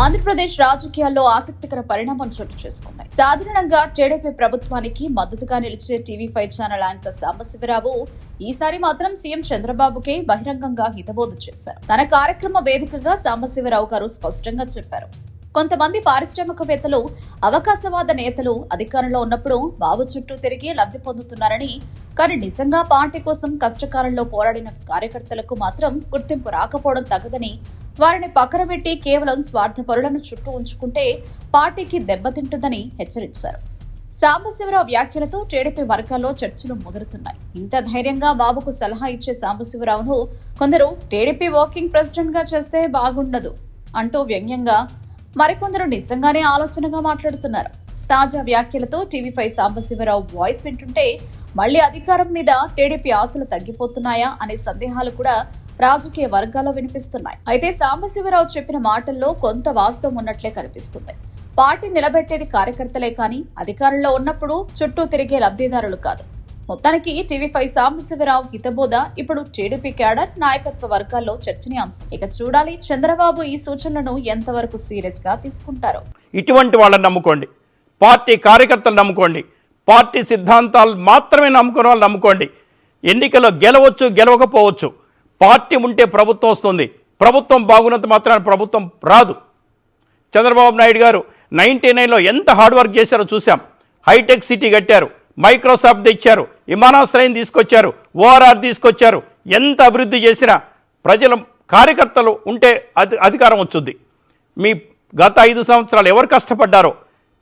ఆంధ్రప్రదేశ్ రాజకీయాల్లో ఆసక్తికర పరిణామం చోటు చేసుకుంది. సాధారణంగా టీడీపీ ప్రభుత్వానికి మద్దతుగా నిలిచే TV five channel anchor Sambasivarao ఈసారి మాత్రం సీఎం చంద్రబాబుకే బహిరంగంగా హితబోధ చేశారు. తన కార్యక్రమ వేదికగా సాంబశివరావు గారు స్పష్టంగా చెప్పారు. కొంతమంది పారిశ్రామికవేత్తలు అవకాశవాద నేతలు అధికారంలో ఉన్నప్పుడు బాబు చుట్టూ తిరిగి లబ్ధి పొందుతున్నారని కానీ నిజంగా పార్టీ కోసం కష్టకాలంలో పోరాడిన కార్యకర్తలకు మాత్రం గుర్తింపు రాకపోవడం తగదని వారిని పక్కన పెట్టి కేవలం స్వార్థపరులను చుట్టూ ఉంచుకుంటే పార్టీకి దెబ్బతింటుందని హెచ్చరించారు. సాంబశివరావు వ్యాఖ్యలతో టీడీపీ వర్గాల్లో చర్చలు ముదురుతున్నాయి. ఇంత ధైర్యంగా బాబుకు సలహా ఇచ్చే సాంబశివరావును కొందరు టీడీపీ వర్కింగ్ ప్రెసిడెంట్గా చేస్తే బాగుండదు అంటూ వ్యంగ్యంగా మరికొందరు నిజంగానే ఆలోచనగా మాట్లాడుతున్నారు. తాజా వ్యాఖ్యలతో టీవీపై సాంబశివరావు వాయిస్ వింటుంటే మళ్ళీ అధికారం మీద టీడీపీ ఆశలు తగ్గిపోతున్నాయా అనే సందేహాలు కూడా రాజకీయ వర్గాల్లో వినిపిస్తున్నాయి. అయితే సాంబశివరావు చెప్పిన మాటల్లో కొంత వాస్తవం ఉన్నట్లే కనిపిస్తుంది. పార్టీ నిలబెట్టేది కార్యకర్తలే కానీ అధికారంలో ఉన్నప్పుడు చుట్టూ తిరిగే లబ్ధిదారులు కాదు. మొత్తానికి టీవీ ఫైవ్ సాంబశివరావు హితబోధ ఇప్పుడు టీడీపీ క్యాడర్ నాయకత్వ వర్గాల్లో చర్చనీయాంశం. ఇక చూడాలి చంద్రబాబు ఈ సూచనలను ఎంతవరకు సీరియస్గా తీసుకుంటారో. ఇటువంటి వాళ్ళని నమ్ముకోండి. పార్టీ కార్యకర్తలు నమ్ముకోండి. పార్టీ సిద్ధాంతాలు మాత్రమే నమ్ముకున్న వాళ్ళు నమ్ముకోండి. ఎన్నికల్లో గెలవచ్చు గెలవకపోవచ్చు. పార్టీ ఉంటే ప్రభుత్వం వస్తుంది. ప్రభుత్వం బాగున్నంత మాత్రాన ప్రభుత్వం రాదు. చంద్రబాబు నాయుడు గారు నైంటీ నైన్లో ఎంత హార్డ్ వర్క్ చేశారో చూసాం హైటెక్ సిటీ కట్టారు. మైక్రోసాఫ్ట్ తెచ్చారు. విమానాశ్రయం తీసుకొచ్చారు. ఓఆర్ఆర్ తీసుకొచ్చారు. ఎంత అభివృద్ధి చేసినా ప్రజల కార్యకర్తలు ఉంటే అది అధికారం వచ్చుద్ది. మీ గత ఐదు సంవత్సరాలు ఎవరు కష్టపడ్డారో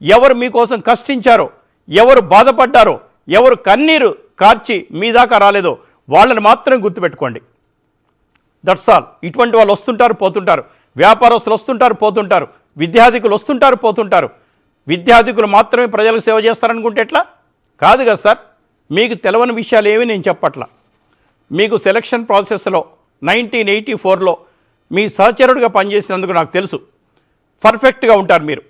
ఎవరు మీకోసం కష్టించారో ఎవరు బాధపడ్డారో ఎవరు కన్నీరు కార్చి మీ దాకా రాలేదో వాళ్ళని మాత్రం గుర్తుపెట్టుకోండి. దట్స్ ఆల్ ఇటువంటి వాళ్ళు వస్తుంటారు పోతుంటారు. వ్యాపారస్తులు వస్తుంటారు పోతుంటారు. విద్యార్థికులు వస్తుంటారు పోతుంటారు. విద్యార్థికులు మాత్రమే ప్రజలకు సేవ చేస్తారనుకుంటే ఎట్లా? కాదు కదా సార్. మీకు తెలవని విషయాలు ఏమీ నేను చెప్పట్లా. మీకు సెలక్షన్ ప్రాసెస్లో నైన్టీన్ ఎయిటీ ఫోర్లో మీ సహచరుడిగా పనిచేసినందుకు నాకు తెలుసు. పర్ఫెక్ట్గా ఉంటారు మీరు.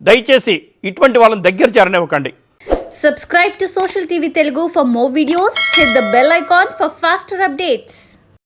దయచేసి ఇటువంటి వాళ్ళని దగ్గర చేరనివ్వకండి. Subscribe to social TV Telugu for more videos hit the bell icon for faster updates